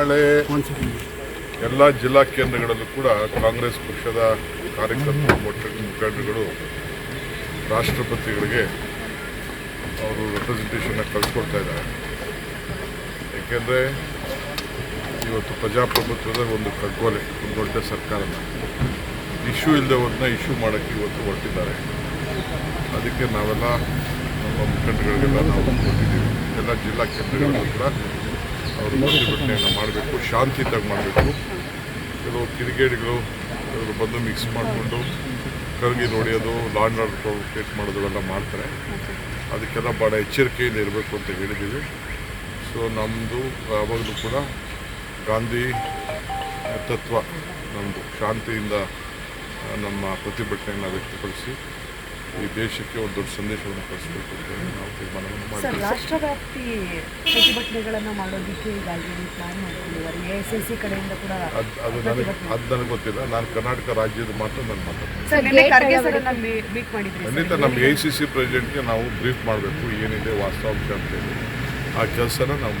ನಾಳೆ ಎಲ್ಲ ಜಿಲ್ಲಾ ಕೇಂದ್ರಗಳಲ್ಲೂ ಕೂಡ ಕಾಂಗ್ರೆಸ್ ಪಕ್ಷದ ಕಾರ್ಯಕರ್ತರು ಮುಖ- ಮುಖಂಡರುಗಳು ರಾಷ್ಟ್ರಪತಿಗಳಿಗೆ ಅವರು ರೆಪ್ರೆಸೆಂಟೇಷನ್ನ ಕಳಿಸ್ಕೊಡ್ತಾ ಇದ್ದಾರೆ. ಏಕೆಂದರೆ ಇವತ್ತು ಪ್ರಜಾಪ್ರಭುತ್ವದ ಒಂದು ಕಗ್ಗೊಲೆ ಒಂದು ದೊಡ್ಡ ಸರ್ಕಾರನ ಇಶ್ಯೂ ಇಲ್ಲದವ್ರನ್ನ ಇಶ್ಯೂ ಮಾಡೋಕ್ಕೆ ಇವತ್ತು ಹೊರಟಿದ್ದಾರೆ. ಅದಕ್ಕೆ ನಾವೆಲ್ಲ ನಮ್ಮ ಮುಖಂಡಗಳಿಗೆಲ್ಲ ನಾವು ಕೊಟ್ಟಿದ್ದೀವಿ ಎಲ್ಲ ಜಿಲ್ಲಾ ಕೇಂದ್ರಗಳಲ್ಲೂ ಕೂಡ ಅವರು ಪ್ರತಿಭಟನೆಯನ್ನು ಮಾಡಬೇಕು ಶಾಂತಿಯುತಾಗಿ ಮಾಡಬೇಕು. ಕೆಲವು ಕಿಡಿಗೇಡಿಗಳು ಇವರು ಬಂದು ಮಿಕ್ಸ್ ಮಾಡಿಕೊಂಡು ಕರಗಿ ನೋಡಿಯೋದು ಲಾಂಡ್ ಆರ್ಡರ್ ಕ್ರಿಯೇಟ್ ಮಾಡೋದು ಎಲ್ಲ ಮಾಡ್ತಾರೆ. ಅದಕ್ಕೆಲ್ಲ ಭಾಳ ಎಚ್ಚರಿಕೆಯಿಂದ ಇರಬೇಕು ಅಂತ ಹೇಳಿದ್ದೀವಿ. ಸೊ ನಮ್ಮದು ಯಾವಾಗಲೂ ಕೂಡ ಗಾಂಧಿ ತತ್ವ ನಮ್ಮದು ಶಾಂತಿಯಿಂದ ನಮ್ಮ ಪ್ರತಿಭಟನೆಯನ್ನು ವ್ಯಕ್ತಪಡಿಸಿ ಈ ದೇಶಕ್ಕೆ ಒಂದು ದೊಡ್ಡ ಸಂದೇಶವನ್ನು ಕಳಿಸಬೇಕು ಅಂತ ನಾವು ಸರ್ ಮಾಡಿದ್ದೀವಿ ಪ್ರತಿಭಟನೆಗಳನ್ನು ಮಾಡೋದಕ್ಕೆ ಈಗ ಪ್ಲಾನ್ ಮಾಡ್ಕೊಂಡಿದ್ದಾರೆ. ಎ ಎಸ್ ಎಸ್ ಸಿ ಕಡೆಯಿಂದ ಕೂಡ ಅದು ನನಗೆ ಅದು ನನಗೆ ಗೊತ್ತಿಲ್ಲ. ನಾನು ಕರ್ನಾಟಕ ರಾಜ್ಯದ ಮಾತ್ರ ನಾನು ಮಾತಾಡ್ತೀನಿ. ಸರ್ ನಿನ್ನೆ ಖರ್ಗೆ ಸರನ್ನ ಮೀಟ್ ಮಾಡಿದ್ರಿ ಸರ್. ಖಂಡಿತ ನಮ್ಮ ಎ ಸಿ ಸಿ ಪ್ರೆಸಿಡೆಂಟ್ಗೆ ನಾವು ಬ್ರೀಫ್ ಮಾಡಬೇಕು. ಏನಿದೆ ವಾಸ್ತವಾಂಶ ಅಂತೇಳಿ ಆ ಕೆಲಸನ ನಾವು ಮಾಡಿ